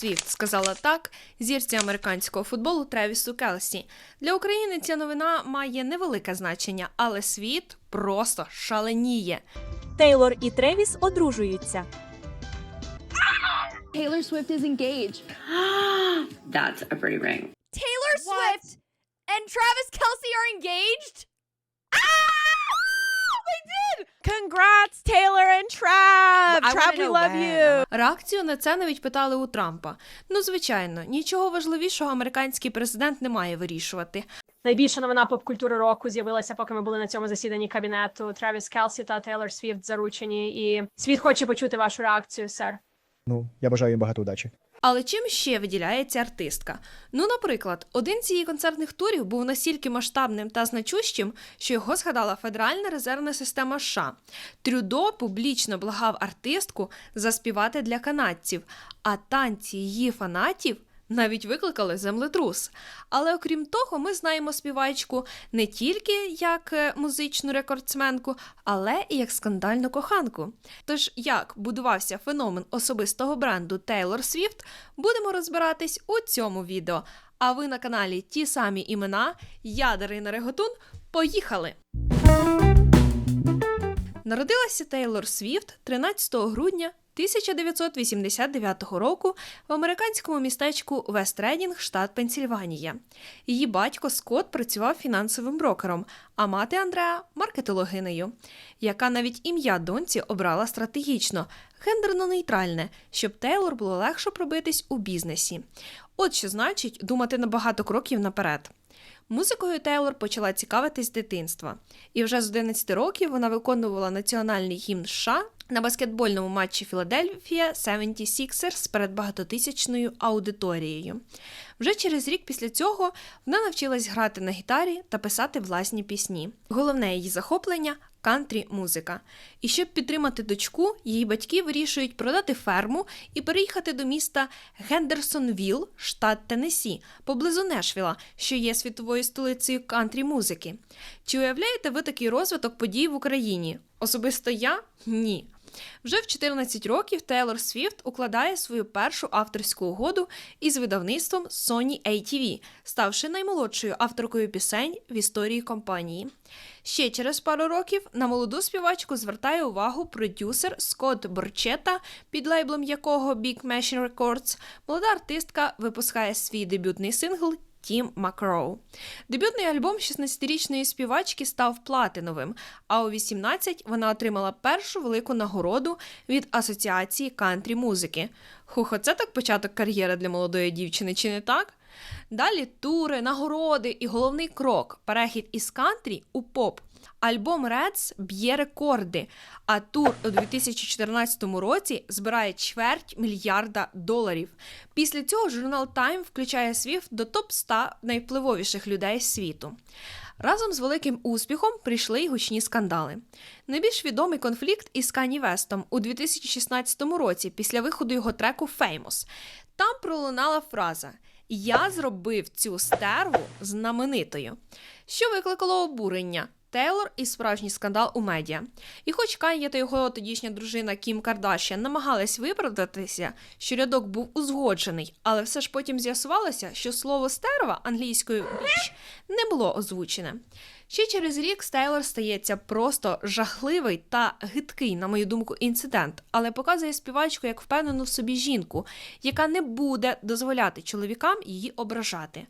Свіфт сказала так зірці американського футболу Тревісу Келсі. Для України ця новина має невелике значення, але світ просто шаленіє. Тейлор і Тревіс одружуються. Taylor Swift is engaged. That's a pretty ring. Taylor Swift and Travis Kelsey are engaged? Ah! They did! Congrats, Taylor and Trav! I Trav, we love when. you! Реакцію на це навіть питали у Трампа. Ну, звичайно, нічого важливішого американський президент не має вирішувати. Найбільша новина поп-культури року з'явилася, поки ми були на цьому засіданні кабінету. Тревіс Келсі та Тейлор Свіфт заручені. І світ хоче почути вашу реакцію, сер. Ну, я бажаю їм багато удачі. Але чим ще виділяється артистка? Ну, наприклад, один з її концертних турів був настільки масштабним та значущим, що його згадала Федеральна резервна система США. Трюдо публічно благав артистку заспівати для канадців, а танці її фанатів. Навіть викликали землетрус. Але окрім того, ми знаємо співачку не тільки як е, музичну рекордсменку, але і як скандальну коханку. Тож, як будувався феномен особистого бренду Taylor Swift, будемо розбиратись у цьому відео. А ви на каналі ті самі імена, я Дарина Реготун. Поїхали! Народилася Тейлор Свіфт 13 грудня 1989 року в американському містечку Вест-Рейдінг, штат Пенсільванія. Її батько Скотт працював фінансовим брокером, а мати Андреа маркетологинею, яка навіть ім'я доньці обрала стратегічно, гендерно-нейтральне, щоб Тейлор було легше пробитись у бізнесі. От що значить думати на багато кроків наперед. Музикою Тейлор почала цікавитись з дитинства, і вже з 11 років вона виконувала національний гімн США на баскетбольному матчі Філадельфія 76ers перед багатотисячною аудиторією. Вже через рік після цього вона навчилась грати на гітарі та писати власні пісні. Головне її захоплення кантрі музика. І щоб підтримати дочку, її батьки вирішують продати ферму і переїхати до міста Гендерсонвіл, штат Теннессі, поблизу Нешвіла, що є світовою столицею кантрі музики. Чи уявляєте ви такий розвиток подій в Україні? Особисто я ні. Вже в 14 років Тейлор Свіфт укладає свою першу авторську угоду із видавництвом Sony ATV, ставши наймолодшою авторкою пісень в історії компанії. Ще через пару років на молоду співачку звертає увагу продюсер Скотт Борчета, під лейблом якого Big Machine Records, молода артистка випускає свій дебютний сингл Тім Макроу. Дебютний альбом 16-річної співачки став платиновим, а у 18 вона отримала першу велику нагороду від Асоціації кантрі музики. Хухо, це так початок кар'єри для молодої дівчини, чи не так? Далі тури, нагороди і головний крок перехід із кантрі у поп. Альбом Reds б'є рекорди, а тур у 2014 році збирає чверть мільярда доларів. Після цього журнал Time включає Свіфт до топ-100 найвпливовіших людей світу. Разом з великим успіхом прийшли й гучні скандали. Найбільш відомий конфлікт із Кані Вестом у 2016 році після виходу його треку Famous. Там пролунала фраза Я зробив цю стерву знаменитою, що викликало обурення. Тейлор і справжній скандал у медіа. І хоч Кан'є та його тодішня дружина Кім Кардашян намагались виправдатися, що рядок був узгоджений, але все ж потім з'ясувалося, що слово стерва англійською біч не було озвучене. Ще через рік з Тейлор стається просто жахливий та гидкий, на мою думку, інцидент, але показує співачку як впевнену в собі жінку, яка не буде дозволяти чоловікам її ображати.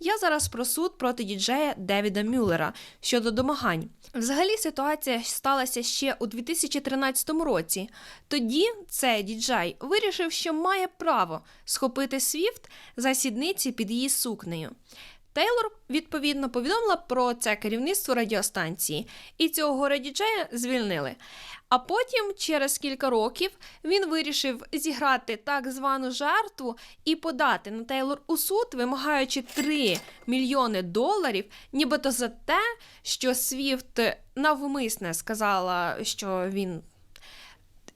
Я зараз про суд проти діджея Девіда Мюллера щодо домагань. Взагалі ситуація сталася ще у 2013 році. Тоді цей діджей вирішив, що має право схопити Свіфт за сідниці під її сукнею. Тейлор, відповідно, повідомила про це керівництво радіостанції, і цього горе діджея звільнили. А потім, через кілька років, він вирішив зіграти так звану жертву і подати на Тейлор у суд, вимагаючи 3 мільйони доларів, нібито за те, що Свіфт навмисне сказала, що він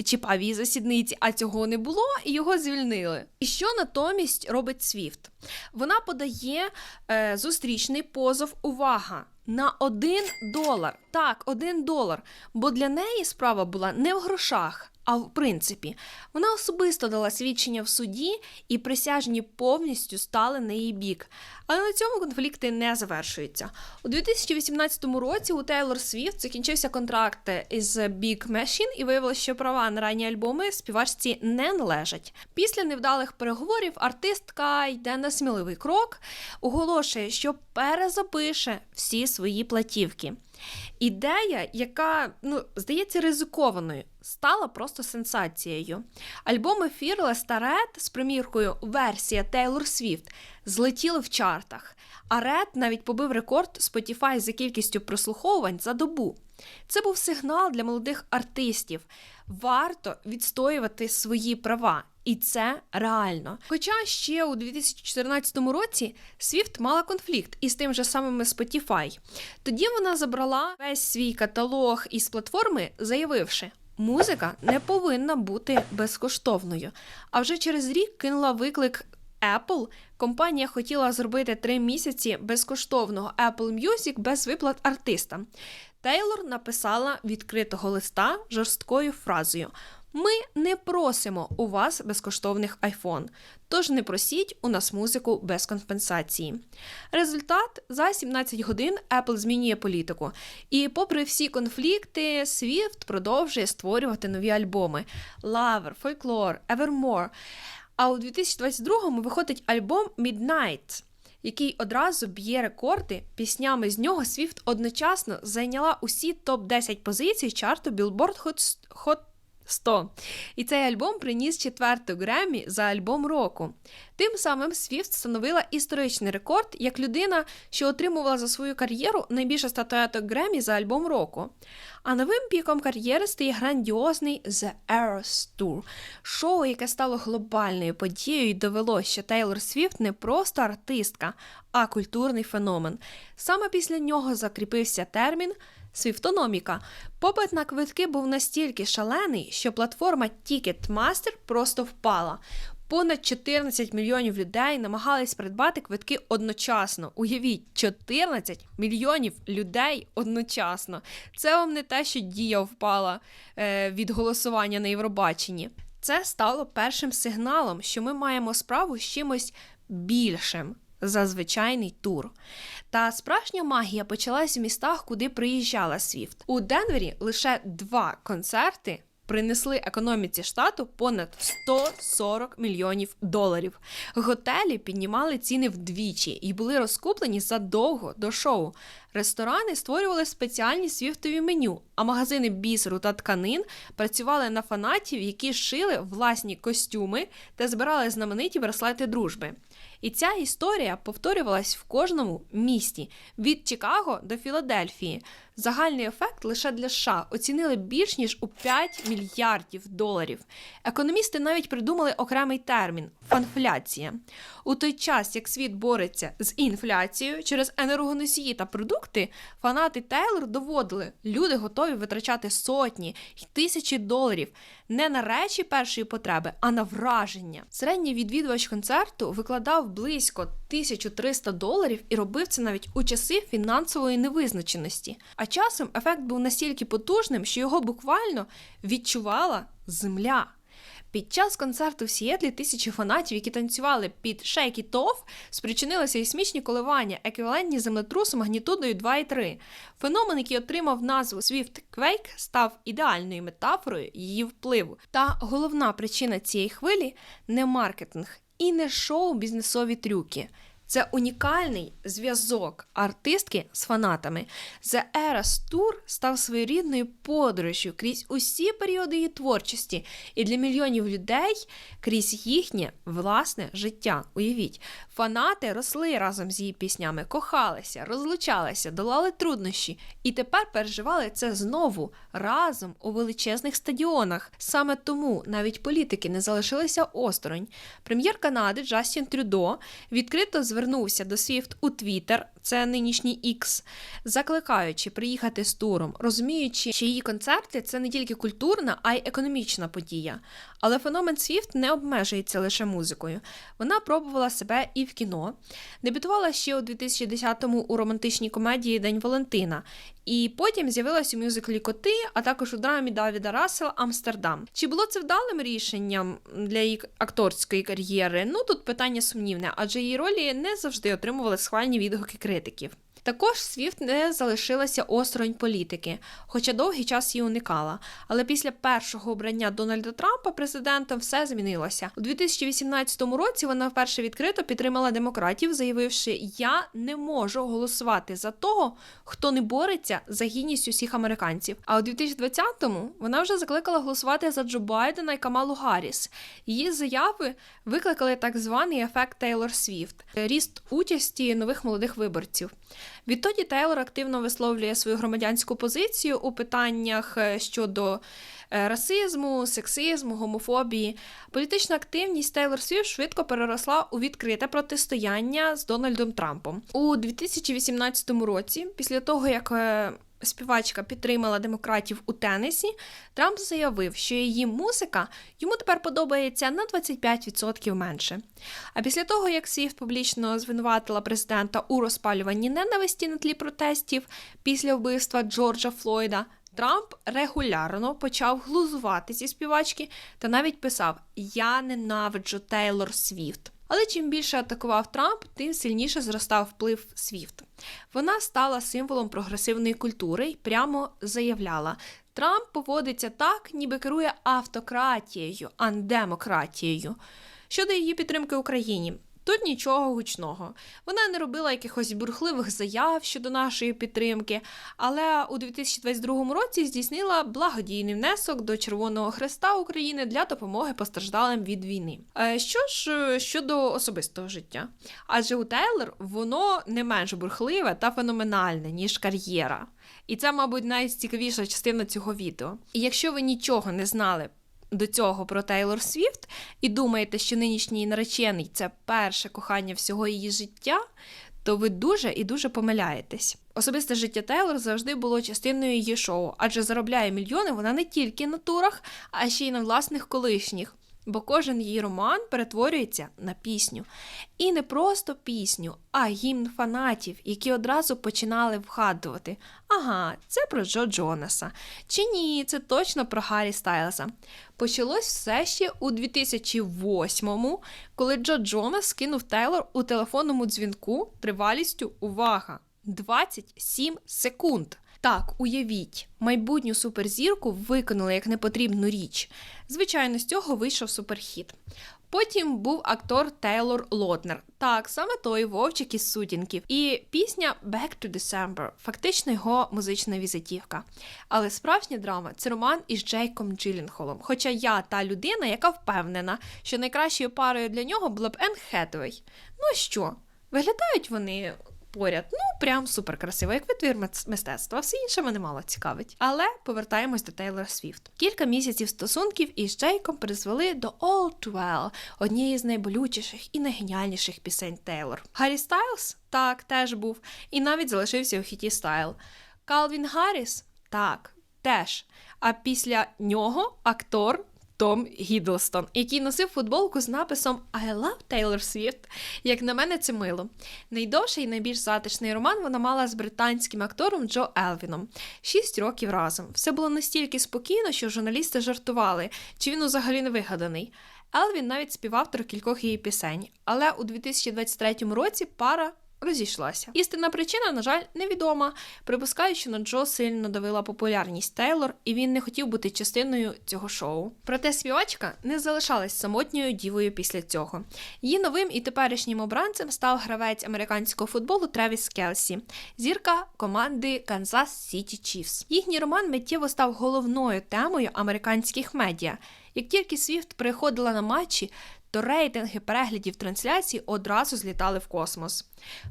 чіпав засідниці, а цього не було, і його звільнили. І що натомість робить Свіфт? Вона подає е, зустрічний позов. Увага! На один долар. Так, один долар. Бо для неї справа була не в грошах, а в принципі. Вона особисто дала свідчення в суді, і присяжні повністю стали на її бік. Але на цьому конфлікти не завершуються. У 2018 році у Тейлор Свіфт закінчився контракт із Big Machine і виявилося, що права на ранні альбоми співачці не належать. Після невдалих переговорів артистка йде на сміливий крок, оголошує, що перезапише всі свої платівки. Ідея, яка ну здається ризикованою, стала просто сенсацією. Альбоми Fearless та з приміркою версія Taylor Swift злетіли в чартах, а Red навіть побив рекорд Spotify за кількістю прослуховувань за добу. Це був сигнал для молодих артистів. Варто відстоювати свої права. І це реально. Хоча ще у 2014 році Swift мала конфлікт із тим же самим Spotify. Тоді вона забрала весь свій каталог із платформи, заявивши, музика не повинна бути безкоштовною. А вже через рік кинула виклик Apple. Компанія хотіла зробити три місяці безкоштовного Apple Music без виплат артистам. Тейлор написала відкритого листа жорсткою фразою: Ми не просимо у вас безкоштовних iPhone, тож не просіть у нас музику без компенсації. Результат за 17 годин Apple змінює політику. І, попри всі конфлікти, Swift продовжує створювати нові альбоми: Lover, Folklore, Evermore. А у 2022-му виходить альбом Midnight, який одразу б'є рекорди. Піснями з нього Свіфт одночасно зайняла усі топ-10 позицій чарту Billboard Hot 100. І цей альбом приніс четверту Греммі за альбом року. Тим самим Свіфт встановила історичний рекорд як людина, що отримувала за свою кар'єру найбільше статуеток Греммі за альбом року. А новим піком кар'єри стає грандіозний The Eras Tour, шоу, яке стало глобальною подією і довело, що Тейлор Свіфт не просто артистка, а культурний феномен. Саме після нього закріпився термін. Свіфтономіка. Попит на квитки був настільки шалений, що платформа Ticketmaster просто впала. Понад 14 мільйонів людей намагались придбати квитки одночасно. Уявіть, 14 мільйонів людей одночасно. Це вам не те, що дія впала е, від голосування на Євробаченні. Це стало першим сигналом, що ми маємо справу з чимось більшим за звичайний тур. Та справжня магія почалась в містах, куди приїжджала Свіфт. У Денвері лише два концерти принесли економіці штату понад 140 мільйонів доларів. Готелі піднімали ціни вдвічі і були розкуплені задовго до шоу. Ресторани створювали спеціальні свіфтові меню, а магазини бісеру та тканин працювали на фанатів, які шили власні костюми та збирали знамениті браслети дружби. І ця історія повторювалась в кожному місті від Чикаго до Філадельфії. Загальний ефект лише для США оцінили більш ніж у 5 мільярдів доларів. Економісти навіть придумали окремий термін фанфляція. У той час, як світ бореться з інфляцією через енергоносії та продукти, фанати Тейлор доводили, люди готові витрачати сотні й тисячі доларів не на речі першої потреби, а на враження. Середній відвідувач концерту викладав близько 1300 доларів і робив це навіть у часи фінансової невизначеності. А часом ефект був настільки потужним, що його буквально відчувала земля. Під час концерту в Сіетлі тисячі фанатів, які танцювали під Shake It Off, спричинили сейсмічні коливання, еквівалентні землетрусу магнітудою 2,3. Феномен, який отримав назву Swift Quake, став ідеальною метафорою її впливу. Та головна причина цієї хвилі не маркетинг і не шоу-бізнесові трюки. Це унікальний зв'язок артистки з фанатами. The Eras Tour став своєрідною подорожю крізь усі періоди її творчості і для мільйонів людей крізь їхнє власне життя. Уявіть, фанати росли разом з її піснями, кохалися, розлучалися, долали труднощі і тепер переживали це знову разом у величезних стадіонах. Саме тому навіть політики не залишилися осторонь. Прем'єр Канади Джастін Трюдо відкрито звернувся до Свіфт у Твіттер, це нинішній X, закликаючи приїхати з туром, розуміючи, що її концерти це не тільки культурна, а й економічна подія. Але феномен Свіфт не обмежується лише музикою. Вона пробувала себе і в кіно. Дебютувала ще у 2010-му у романтичній комедії День Валентина. І потім з'явилась у мюзиклі Коти, а також у драмі Давіда Рассела Амстердам. Чи було це вдалим рішенням для її акторської кар'єри? Ну тут питання сумнівне, адже її ролі не завжди отримували схвальні відгуки критиків. Також Свіфт не залишилася осторонь політики, хоча довгий час її уникала. Але після першого обрання Дональда Трампа президентом все змінилося. У 2018 році вона вперше відкрито підтримала демократів, заявивши: Я не можу голосувати за того, хто не бореться за гідність усіх американців. А у 2020-му вона вже закликала голосувати за Джо Байдена і Камалу Гарріс. Її заяви викликали так званий ефект Тейлор Свіфт ріст участі нових молодих виборців. Відтоді Тейлор активно висловлює свою громадянську позицію у питаннях е, щодо е, расизму, сексизму, гомофобії. Політична активність Тейлор Свіфт швидко переросла у відкрите протистояння з Дональдом Трампом. У 2018 році, після того як е, співачка підтримала демократів у Теннесі, Трамп заявив, що її музика йому тепер подобається на 25% менше. А після того, як Свіфт публічно звинуватила президента у розпалюванні ненависті на тлі протестів після вбивства Джорджа Флойда, Трамп регулярно почав глузувати зі співачки та навіть писав: Я ненавиджу Тейлор Свіфт. Але чим більше атакував Трамп, тим сильніше зростав вплив Свіфт. Вона стала символом прогресивної культури і прямо заявляла: Трамп поводиться так, ніби керує автократією, а не демократією. Щодо її підтримки Україні. Тут нічого гучного. Вона не робила якихось бурхливих заяв щодо нашої підтримки, але у 2022 році здійснила благодійний внесок до Червоного Хреста України для допомоги постраждалим від війни. Е, Що ж е, щодо особистого життя? Адже у Тейлор воно не менш бурхливе та феноменальне, ніж кар'єра. І це, мабуть, найцікавіша частина цього відео. І якщо ви нічого не знали до цього про Тейлор Свіфт і думаєте, що нинішній наречений це перше кохання всього її життя, то ви дуже і дуже помиляєтесь. Особисте життя Тейлор завжди було частиною її шоу, адже заробляє мільйони вона не тільки на турах, а ще й на власних колишніх. Бо кожен її роман перетворюється на пісню. І не просто пісню, а гімн фанатів, які одразу починали вгадувати: ага, це про Джо Джонаса. Чи ні, це точно про Гаррі Стайлза. Почалось все ще у 2008-му, коли Джо Джонас скинув Тейлор у телефонному дзвінку тривалістю увага! 27 секунд. Так, уявіть, майбутню суперзірку виконали як непотрібну річ. Звичайно, з цього вийшов суперхіт. Потім був актор Тейлор Лотнер. Так, саме той вовчик із сутінків. І пісня Back to December фактично його музична візитівка. Але справжня драма це роман із Джейком Джилінхолом. Хоча я та людина, яка впевнена, що найкращою парою для нього була б Енн Хетвей. Ну що? Виглядають вони поряд. Ну, прям супер як витвір мистецтва. Все інше мене мало цікавить. Але повертаємось до Тейлора Свіфт. Кілька місяців стосунків із Джейком призвели до All Too Well, однієї з найболючіших і найгеніальніших пісень Тейлор. Гаррі Стайлз так теж був, і навіть залишився у хіті Стайл. Калвін Гарріс так, теж. А після нього актор Том Гідлстон, який носив футболку з написом I love Taylor Swift. Як на мене, це мило. Найдовший і найбільш затишний роман вона мала з британським актором Джо Елвіном. Шість років разом. Все було настільки спокійно, що журналісти жартували, чи він взагалі не вигаданий. Елвін навіть співавтор кількох її пісень, але у 2023 році пара розійшлася. Істинна причина, на жаль, невідома. Припускаю, що на Джо сильно давила популярність Тейлор, і він не хотів бути частиною цього шоу. Проте співачка не залишалась самотньою дівою після цього. Її новим і теперішнім обранцем став гравець американського футболу Тревіс Келсі, зірка команди Kansas City Chiefs. Їхній роман миттєво став головною темою американських медіа. Як тільки Свіфт приходила на матчі, то рейтинги переглядів трансляцій одразу злітали в космос.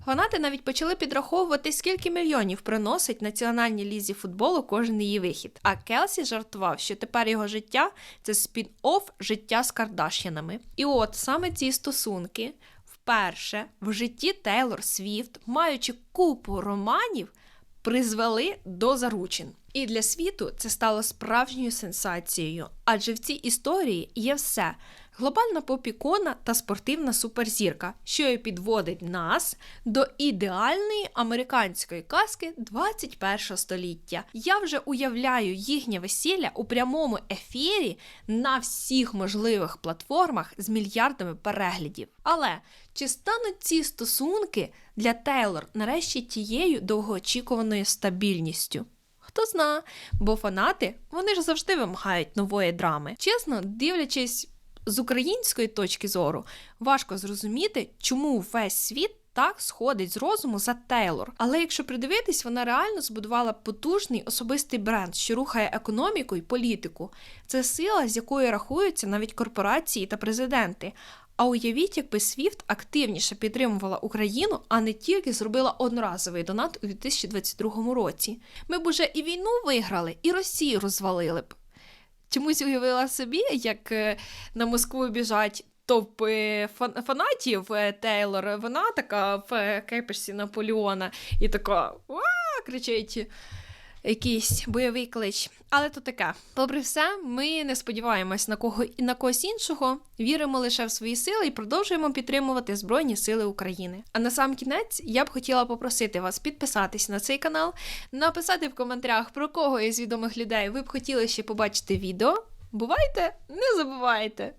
Фанати навіть почали підраховувати, скільки мільйонів приносить національній лізі футболу кожен її вихід. А Келсі жартував, що тепер його життя це спін-офф життя з Кардаш'янами. І от саме ці стосунки вперше в житті Тейлор Свіфт, маючи купу романів, призвели до заручин. І для світу це стало справжньою сенсацією, адже в цій історії є все. Глобальна попікона та спортивна суперзірка, що і підводить нас до ідеальної американської казки 21 століття. Я вже уявляю їхнє весілля у прямому ефірі на всіх можливих платформах з мільярдами переглядів. Але чи стануть ці стосунки для Тейлор нарешті тією довгоочікуваною стабільністю? Хто зна, бо фанати вони ж завжди вимагають нової драми. Чесно, дивлячись з української точки зору, важко зрозуміти, чому весь світ так сходить з розуму за Тейлор. Але якщо придивитись, вона реально збудувала потужний особистий бренд, що рухає економіку і політику. Це сила, з якою рахуються навіть корпорації та президенти. А уявіть, якби Свіфт активніше підтримувала Україну, а не тільки зробила одноразовий донат у 2022 році. Ми б уже і війну виграли, і Росію розвалили б. Чомусь уявила собі, як е, на Москву біжать топи фанатів е, Тейлор. Вона така в е, кепешці Наполеона і така кричить якийсь бойовий клич. Але то таке. Попри все, ми не сподіваємось на кого і на когось іншого, віримо лише в свої сили і продовжуємо підтримувати Збройні Сили України. А на сам кінець я б хотіла попросити вас підписатись на цей канал, написати в коментарях, про кого із відомих людей ви б хотіли ще побачити відео. Бувайте, не забувайте!